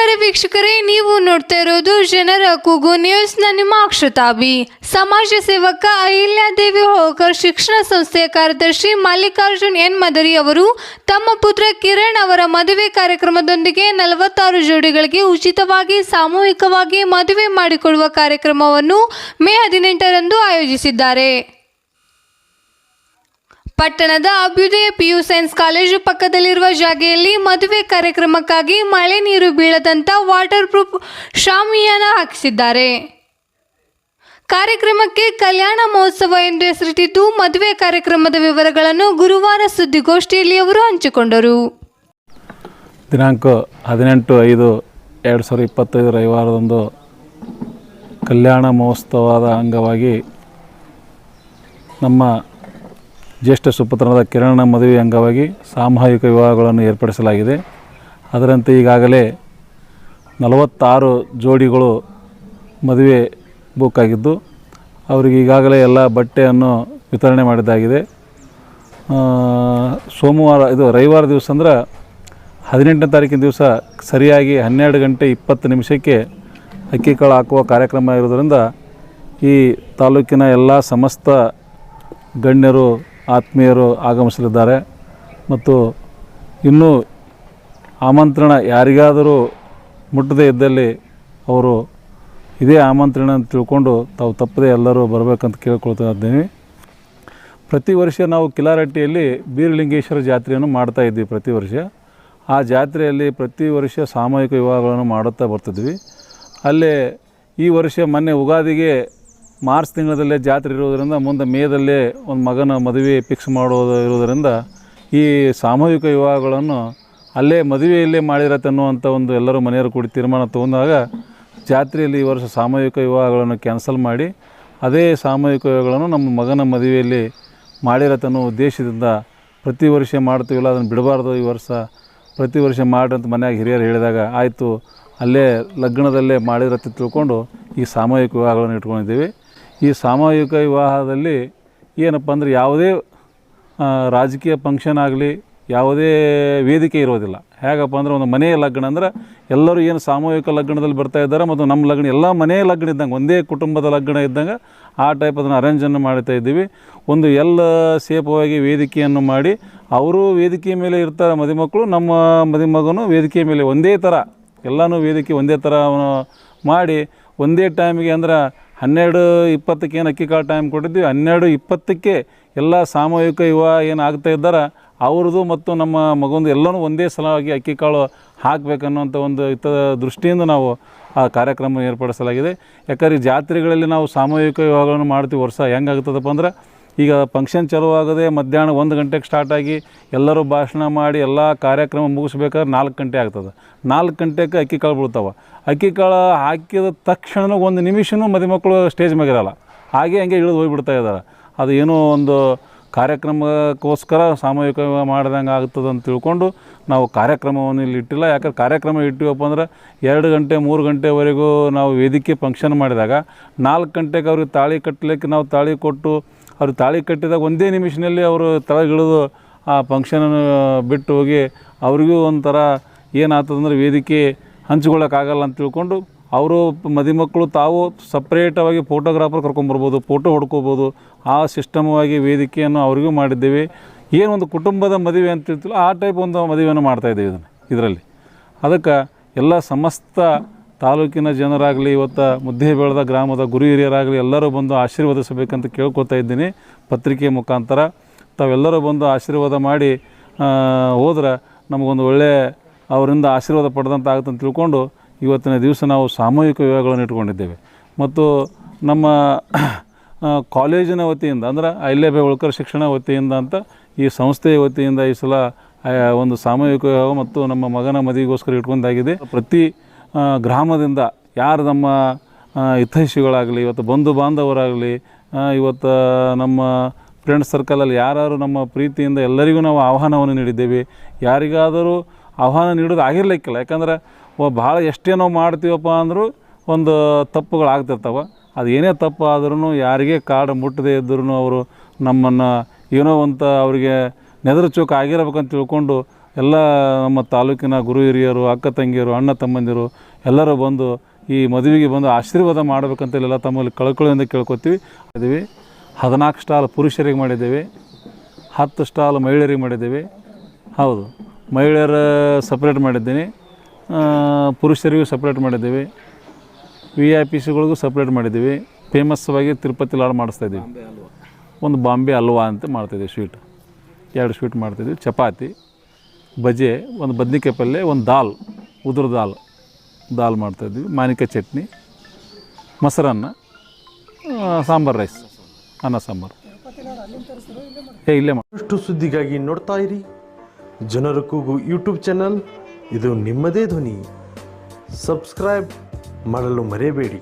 ನಮಸ್ಕಾರ ವೀಕ್ಷಕರೇ, ನೀವು ನೋಡ್ತಾ ಇರೋದು ಜನರ ಕೂಗು ನ್ಯೂಸ್ನ ನಿಮ್ಮ ಅಕ್ಷತಾಬಿ. ಸಮಾಜ ಸೇವಕ ಅಹಿಲ್ಯಾದೇವಿ ಹೋಕರ್ ಶಿಕ್ಷಣ ಸಂಸ್ಥೆಯ ಕಾರ್ಯದರ್ಶಿ ಮಲ್ಲಿಕಾರ್ಜುನ್ ಎನ್ ಮದರಿ ಅವರು ತಮ್ಮ ಪುತ್ರ ಕಿರಣ್ ಅವರ ಮದುವೆ ಕಾರ್ಯಕ್ರಮದೊಂದಿಗೆ ನಲವತ್ತಾರು ಜೋಡಿಗಳಿಗೆ ಉಚಿತವಾಗಿ, ಸಾಮೂಹಿಕವಾಗಿ ಮದುವೆ ಮಾಡಿಕೊಡುವ ಕಾರ್ಯಕ್ರಮವನ್ನು ಮೇ ಹದಿನೆಂಟರಂದು ಆಯೋಜಿಸಿದ್ದಾರೆ. ಪಟ್ಟಣದ ಅಭ್ಯುದಯ ಪಿಯು ಸೈನ್ಸ್ ಕಾಲೇಜು ಪಕ್ಕದಲ್ಲಿರುವ ಜಾಗೆಯಲ್ಲಿ ಮದುವೆ ಕಾರ್ಯಕ್ರಮಕ್ಕಾಗಿ ಮಳೆ ನೀರು ಬೀಳದಂತ ವಾಟರ್ ಪ್ರೂಫ್ ಶಾಮಿಯಾನ ಹಾಕಿಸಿದ್ದಾರೆ. ಕಾರ್ಯಕ್ರಮಕ್ಕೆ ಕಲ್ಯಾಣ ಮಹೋತ್ಸವ ಎಂದು ಹೆಸರಿಟ್ಟಿದ್ದು ಮದುವೆ ಕಾರ್ಯಕ್ರಮದ ವಿವರಗಳನ್ನು ಗುರುವಾರ ಸುದ್ದಿಗೋಷ್ಠಿಯಲ್ಲಿ ಅವರು ಹಂಚಿಕೊಂಡರು. ದಿನಾಂಕ ಹದಿನೆಂಟು ಐದು ಎರಡು ಸಾವಿರದ ಇಪ್ಪತ್ತೈದು ರವಿವಾರದಂದು ಕಲ್ಯಾಣ ಮಹೋತ್ಸವದ ಅಂಗವಾಗಿ ನಮ್ಮ ಜ್ಯೇಷ್ಠ ಸುಪುತ್ರನಾದ ಕಿರಣನ ಮದುವೆ ಅಂಗವಾಗಿ ಸಾಮೂಹಿಕ ವಿವಾಹಗಳನ್ನು ಏರ್ಪಡಿಸಲಾಗಿದೆ. ಅದರಂತೆ ಈಗಾಗಲೇ ನಲವತ್ತಾರು ಜೋಡಿಗಳು ಮದುವೆ ಬುಕ್ ಆಗಿದ್ದು, ಅವರಿಗೆ ಈಗಾಗಲೇ ಎಲ್ಲ ಬಟ್ಟೆಯನ್ನು ವಿತರಣೆ ಮಾಡಿದ್ದಾಗಿದೆ. ಸೋಮವಾರ, ಇದು ರವಿವಾರ ದಿವಸ ಅಂದ್ರೆ ಹದಿನೆಂಟನೇ ತಾರೀಕಿನ ದಿವಸ ಸರಿಯಾಗಿ ಹನ್ನೆರಡು ಗಂಟೆ ಇಪ್ಪತ್ತು ನಿಮಿಷಕ್ಕೆ ಅಕ್ಕಿ ಕಾಳು ಹಾಕುವ ಕಾರ್ಯಕ್ರಮ ಇರೋದರಿಂದ ಈ ತಾಲೂಕಿನ ಎಲ್ಲ ಸಮಸ್ತ ಗಣ್ಯರು ಆತ್ಮೀಯರು ಆಗಮಿಸಲಿದ್ದಾರೆ. ಮತ್ತು ಇನ್ನೂ ಆಮಂತ್ರಣ ಯಾರಿಗಾದರೂ ಮುಟ್ಟದೇ ಇದ್ದಲ್ಲಿ ಅವರು ಇದೇ ಆಮಂತ್ರಣ ಅಂತ ತಿಳ್ಕೊಂಡು ತಾವು ತಪ್ಪದೆ ಎಲ್ಲರೂ ಬರಬೇಕಂತ ಕೇಳ್ಕೊಳ್ತಾ ಇದ್ದೀನಿ ಪ್ರತಿ ವರ್ಷ ನಾವು ಕಿಲಾರಟ್ಟಿಯಲ್ಲಿ ಬೀರಲಿಂಗೇಶ್ವರ ಜಾತ್ರೆಯನ್ನು ಮಾಡ್ತಾ ಇದ್ವಿ ಪ್ರತಿ ವರ್ಷ. ಆ ಜಾತ್ರೆಯಲ್ಲಿ ಪ್ರತಿ ವರ್ಷ ಸಾಮೂಹಿಕ ವಿವಾಹಗಳನ್ನು ಮಾಡುತ್ತಾ ಬರ್ತಿದ್ವಿ. ಅಲ್ಲೇ ಈ ವರ್ಷ ಮೊನ್ನೆ ಉಗಾದಿಗೆ ಮಾರ್ಚ್ ತಿಂಗಳಲ್ಲೇ ಜಾತ್ರೆ ಇರೋದರಿಂದ ಮುಂದೆ ಮೇದಲ್ಲೇ ಒಂದು ಮಗನ ಮದುವೆ ಫಿಕ್ಸ್ ಮಾಡೋದು ಇರೋದರಿಂದ ಈ ಸಾಮೂಹಿಕ ವಿವಾಹಗಳನ್ನು ಅಲ್ಲೇ ಮದುವೆಯಲ್ಲೇ ಮಾಡಿರತ್ತೆ ಅನ್ನುವಂಥ ಒಂದು ಎಲ್ಲರೂ ಮನೆಯವರು ಕೂಡಿ ತೀರ್ಮಾನ ತೊಗೊಂಡಾಗ ಜಾತ್ರೆಯಲ್ಲಿ ಈ ವರ್ಷ ಸಾಮೂಹಿಕ ವಿವಾಹಗಳನ್ನು ಕ್ಯಾನ್ಸಲ್ ಮಾಡಿ ಅದೇ ಸಾಮೂಹಿಕ ವಿವಾಹಗಳನ್ನು ನಮ್ಮ ಮಗನ ಮದುವೆಯಲ್ಲಿ ಮಾಡಿರತ್ತೆ ಅನ್ನೋ ಉದ್ದೇಶದಿಂದ ಪ್ರತಿ ವರ್ಷ ಮಾಡ್ತೀವಿಲ್ಲ, ಅದನ್ನು ಬಿಡಬಾರ್ದು ಈ ವರ್ಷ. ಪ್ರತಿ ವರ್ಷ ಮಾಡಿ ಅಂತ ಮನ್ಯಾಗ ಹಿರಿಯರು ಹೇಳಿದಾಗ ಆಯಿತು, ಅಲ್ಲೇ ಲಗ್ನದಲ್ಲೇ ಮಾಡಿರತ್ತೆ ತಿಳ್ಕೊಂಡು ಈ ಸಾಮೂಹಿಕ ವಿವಾಹಗಳನ್ನು ಇಟ್ಕೊಂಡಿದ್ದೀವಿ. ಈ ಸಾಮೂಹಿಕ ವಿವಾಹದಲ್ಲಿ ಏನಪ್ಪ ಅಂದರೆ ಯಾವುದೇ ರಾಜಕೀಯ ಫಂಕ್ಷನ್ ಆಗಲಿ, ಯಾವುದೇ ವೇದಿಕೆ ಇರೋದಿಲ್ಲ. ಹೇಗಪ್ಪ ಅಂದರೆ ಒಂದು ಮನೆಯ ಲಗ್ನ ಅಂದ್ರೆ ಎಲ್ಲರೂ ಏನು ಸಾಮೂಹಿಕ ಲಗ್ನದಲ್ಲಿ ಬರ್ತಾ ಇದ್ದಾರೆ ಮತ್ತು ನಮ್ಮ ಲಗ್ನ, ಎಲ್ಲ ಮನೆಯ ಲಗ್ನ ಇದ್ದಂಗೆ, ಒಂದೇ ಕುಟುಂಬದ ಲಗ್ನ ಇದ್ದಂಗೆ ಆ ಟೈಪ್ ಅದನ್ನು ಅರೇಂಜನ್ನು ಮಾಡ್ತಾ ಇದ್ದೀವಿ. ಒಂದು ಎಲ್ಲ ಸೇಫವಾಗಿ ವೇದಿಕೆಯನ್ನು ಮಾಡಿ, ಅವರು ವೇದಿಕೆ ಮೇಲೆ ಇರ್ತಾರೆ ಮದುಮಕ್ಕಳು, ನಮ್ಮ ಮದುಮಗನು ವೇದಿಕೆ ಮೇಲೆ ಒಂದೇ ಥರ, ಎಲ್ಲನೂ ವೇದಿಕೆ ಒಂದೇ ಥರ ಮಾಡಿ, ಒಂದೇ ಟೈಮಿಗೆ ಅಂದ್ರೆ ಹನ್ನೆರಡು ಇಪ್ಪತ್ತಕ್ಕೆ ಏನು ಅಕ್ಕಿ ಕಾಳು ಟೈಮ್ ಕೊಟ್ಟಿದ್ವಿ ಹನ್ನೆರಡು ಇಪ್ಪತ್ತಕ್ಕೆ ಎಲ್ಲ ಸಾಮೂಹಿಕ ಯುವ ಏನು ಆಗ್ತಾ ಇದ್ದಾರೆ, ಅವ್ರದ್ದು ಮತ್ತು ನಮ್ಮ ಮಗುಂದು ಎಲ್ಲನೂ ಒಂದೇ ಸಲವಾಗಿ ಅಕ್ಕಿ ಕಾಳು ಹಾಕಬೇಕನ್ನುವಂಥ ಒಂದು ಇತ ದೃಷ್ಟಿಯಿಂದ ನಾವು ಆ ಕಾರ್ಯಕ್ರಮ ಏರ್ಪಡಿಸಲಾಗಿದೆ. ಯಾಕಂದ್ರೆ ಜಾತ್ರೆಗಳಲ್ಲಿ ನಾವು ಸಾಮೂಹಿಕ ವಿವಾಹಗಳನ್ನು ಮಾಡ್ತೀವಿ. ವರ್ಷ ಹೆಂಗಾಗ್ತದಪ್ಪ ಅಂದ್ರೆ ಈಗ ಫಂಕ್ಷನ್ ಆಗದೆ ಮಧ್ಯಾಹ್ನ ಒಂದು ಗಂಟೆಗೆ ಸ್ಟಾರ್ಟ್ ಆಗಿ ಎಲ್ಲರೂ ಭಾಷಣ ಮಾಡಿ ಎಲ್ಲ ಕಾರ್ಯಕ್ರಮ ಮುಗಿಸ್ಬೇಕಾದ್ರೆ ನಾಲ್ಕು ಗಂಟೆ ಆಗ್ತದೆ. ನಾಲ್ಕು ಗಂಟೆಗೆ ಅಕ್ಕಿ ಕಾಳು ಬೀಳ್ತಾವೆ. ಅಕ್ಕಿ ಕಾಳು ಹಾಕಿದ ತಕ್ಷಣ ಒಂದು ನಿಮಿಷನೂ ಮದುಮಕ್ಕಳು ಸ್ಟೇಜ್ ಮೇಗಿರಲ್ಲ ಹಾಗೆ ಹಂಗೆ ಇಳಿದು ಹೋಗಿಬಿಡ್ತಾ ಇದ್ದಾರೆ. ಅದು ಏನೋ ಒಂದು ಕಾರ್ಯಕ್ರಮಕ್ಕೋಸ್ಕರ ಸಾಮೂಹಿಕ ಮಾಡ್ದಂಗೆ ಆಗ್ತದೆ ಅಂತ ತಿಳ್ಕೊಂಡು ನಾವು ಕಾರ್ಯಕ್ರಮವನ್ನು ಇಲ್ಲಿ ಇಟ್ಟಿಲ್ಲ. ಯಾಕಂದ್ರೆ ಕಾರ್ಯಕ್ರಮ ಇಟ್ಟಿವಪ್ಪ ಅಂದ್ರೆ ಎರಡು ಗಂಟೆ, ಮೂರು ಗಂಟೆವರೆಗೂ ನಾವು ವೇದಿಕೆ ಫಂಕ್ಷನ್ ಮಾಡಿದಾಗ ನಾಲ್ಕು ಗಂಟೆಗೆ ಅವ್ರಿಗೆ ತಾಳಿ ಕಟ್ಟಲಿಕ್ಕೆ ನಾವು ತಾಳಿ ಕೊಟ್ಟು ಅವ್ರಿಗೆ ತಾಳಿ ಕಟ್ಟಿದಾಗ ಒಂದೇ ನಿಮಿಷದಲ್ಲಿ ಅವರು ತಳಗಿಳಿದು ಆ ಫಂಕ್ಷನನ್ನು ಬಿಟ್ಟು ಹೋಗಿ ಅವ್ರಿಗೂ ಒಂಥರ ಏನಾಗ್ತದಂದ್ರೆ ವೇದಿಕೆ ಹಂಚ್ಕೊಳ್ಳೋಕ್ಕಾಗಲ್ಲ ಅಂತ ತಿಳ್ಕೊಂಡು ಅವರು ಮದುಮಕ್ಕಳು ತಾವು ಸಪ್ರೇಟಾಗಿ ಫೋಟೋಗ್ರಾಫರ್ ಕರ್ಕೊಂಬರ್ಬೋದು, ಫೋಟೋ ಹೊಡ್ಕೋಬೋದು, ಆ ಸಿಸ್ಟಮವಾಗಿ ವೇದಿಕೆಯನ್ನು ಅವರಿಗೂ ಮಾಡಿದ್ದೇವೆ. ಏನೊಂದು ಕುಟುಂಬದ ಮದುವೆ ಅಂತ ತಿಳ್ತಿಲ್ಲ ಆ ಟೈಪ್ ಒಂದು ಮದುವೆಯನ್ನು ಮಾಡ್ತಾಯಿದ್ದೇವೆ ಇದನ್ನು, ಇದರಲ್ಲಿ. ಅದಕ್ಕೆ ಎಲ್ಲ ಸಮಸ್ತ ತಾಲೂಕಿನ ಜನರಾಗಲಿ, ಇವತ್ತು ಮುದ್ದೆ ಬೆಳೆದ ಗ್ರಾಮದ ಗುರು ಹಿರಿಯರಾಗಲಿ ಎಲ್ಲರೂ ಬಂದು ಆಶೀರ್ವದಿಸಬೇಕಂತ ಕೇಳ್ಕೊತಾ ಇದ್ದೀನಿ. ಪತ್ರಿಕೆ ಮುಖಾಂತರ ತಾವೆಲ್ಲರೂ ಬಂದು ಆಶೀರ್ವಾದ ಮಾಡಿ ಹೋದ್ರೆ ನಮಗೊಂದು ಒಳ್ಳೆಯ ಅವರಿಂದ ಆಶೀರ್ವಾದ ಪಡೆದಂತ ಆಗುತ್ತೆ ಅಂತ ತಿಳ್ಕೊಂಡು ಇವತ್ತಿನ ದಿವಸ ನಾವು ಸಾಮೂಹಿಕ ವಿವಾಹಗಳನ್ನು ಇಟ್ಕೊಂಡಿದ್ದೇವೆ. ಮತ್ತು ನಮ್ಮ ಕಾಲೇಜಿನ ವತಿಯಿಂದ ಅಂದ್ರೆ ಅಹಿಲ್ಯಾಬಾಯಿ ಉಳ್ಕರ್ ಶಿಕ್ಷಣ ವತಿಯಿಂದ ಅಂತ ಈ ಸಂಸ್ಥೆಯ ವತಿಯಿಂದ ಈ ಸಲ ಒಂದು ಸಾಮೂಹಿಕ ವಿವಾಹ ಮತ್ತು ನಮ್ಮ ಮಗನ ಮದುವೆಗೋಸ್ಕರ ಇಟ್ಕೊಂಡಾಗಿದೆ. ಪ್ರತಿ ಗ್ರಾಮದಿಂದ ಯಾರು ನಮ್ಮ ಹಿತೈಷಿಗಳಾಗಲಿ, ಇವತ್ತು ಬಂಧು ಬಾಂಧವರಾಗಲಿ ಇವತ್ತು ನಮ್ಮ ಫ್ರೆಂಡ್ ಸರ್ಕಲಲ್ಲಿ ಯಾರು ನಮ್ಮ ಪ್ರೀತಿಯಿಂದ ಎಲ್ಲರಿಗೂ ನಾವು ಆಹ್ವಾನವನ್ನು ನೀಡಿದ್ದೇವೆ. ಯಾರಿಗಾದರೂ ಆಹ್ವಾನ ನೀಡೋದು ಆಗಿರ್ಲಿಕ್ಕಿಲ್ಲ. ಯಾಕಂದ್ರೆ ಭಾಳ ಎಷ್ಟೇ ನಾವು ಮಾಡ್ತೀವಪ್ಪ ಅಂದರೂ ಒಂದು ತಪ್ಪುಗಳಾಗ್ತಿರ್ತಾವೆ. ಅದು ಏನೇ ತಪ್ಪು ಆದ್ರೂ ಯಾರಿಗೆ ಕಾಡು ಮುಟ್ಟದೇ ಇದ್ರೂ ಅವರು ನಮ್ಮನ್ನು ಏನೋ ಅಂತ ಅವರಿಗೆ ನೆದರು ಚೋಕ ಆಗಿರ್ಬೇಕಂತ ತಿಳ್ಕೊಂಡು ಎಲ್ಲ ನಮ್ಮ ತಾಲೂಕಿನ ಗುರು ಹಿರಿಯರು ಅಕ್ಕ ತಂಗಿಯರು ಅಣ್ಣ ತಮ್ಮಂದಿರು ಎಲ್ಲರೂ ಬಂದು ಈ ಮದುವೆಗೆ ಬಂದು ಆಶೀರ್ವಾದ ಮಾಡಬೇಕಂತೇಳೆಲ್ಲ ಎಲ್ಲ ತಮ್ಮಲ್ಲಿ ಕಳ್ಕೊಳ್ಳೋದಿಂದ ಕೇಳ್ಕೊತೀವಿ. ಇದ್ದೀವಿ ಹದಿನಾಲ್ಕು ಸ್ಟಾಲ್ ಪುರುಷರಿಗೆ ಮಾಡಿದ್ದೇವೆ. ಹತ್ತು ಸ್ಟಾಲ್ ಮಹಿಳೆಯರಿಗೆ ಮಾಡಿದ್ದೇವೆ. ಹೌದು. ಮಹಿಳೆಯರ ಸಪ್ರೇಟ್ ಮಾಡಿದ್ದೀನಿ. ಪುರುಷರಿಗೂ ಸಪ್ರೇಟ್ ಮಾಡಿದ್ದೇವೆ. ವಿ ಐ ಪಿ ಸಿಗಳಿಗೂ ಸಪ್ರೇಟ್ ಮಾಡಿದ್ದೀವಿ. ಫೇಮಸ್ವಾಗಿ ತಿರುಪತಿ ಲಾಡು ಮಾಡಿಸ್ತಾ ಇದ್ದೀವಿ. ಒಂದು ಬಾಂಬೆ ಹಲ್ವಾ ಅಂತ ಮಾಡ್ತಾಯಿದ್ದೀವಿ ಸ್ವೀಟ್ ಎರಡು ಸ್ವೀಟ್ ಮಾಡ್ತಿದ್ವಿ ಚಪಾತಿ. ಬಜೆ, ಒಂದು ಬದ್ನಿಕಾಯಿ ಪಲ್ಯ, ಒಂದು ದಾಲ್, ಉದುರು ದಾಲ್. ದಾಲ್ ಮಾಡ್ತಾಯಿದ್ವಿ ಮಾನಿಕಾಯಿ ಚಟ್ನಿ, ಮೊಸರನ್ನ ಸಾಂಬಾರು ರೈಸ್, ಅನ್ನ ಸಾಂಬಾರು. ಹೇ ಇಲ್ಲೇ ಮಾಡಿ ಅಷ್ಟು ಸುದ್ದಿಗಾಗಿ ನೋಡ್ತಾ ಇರಿ. ಜನರ ಕೂಗು ಯೂಟ್ಯೂಬ್ ಚಾನಲ್ ಇದು ನಿಮ್ಮದೇ ಧ್ವನಿ. ಸಬ್ಸ್ಕ್ರೈಬ್ ಮಾಡಲು ಮರೆಯಬೇಡಿ.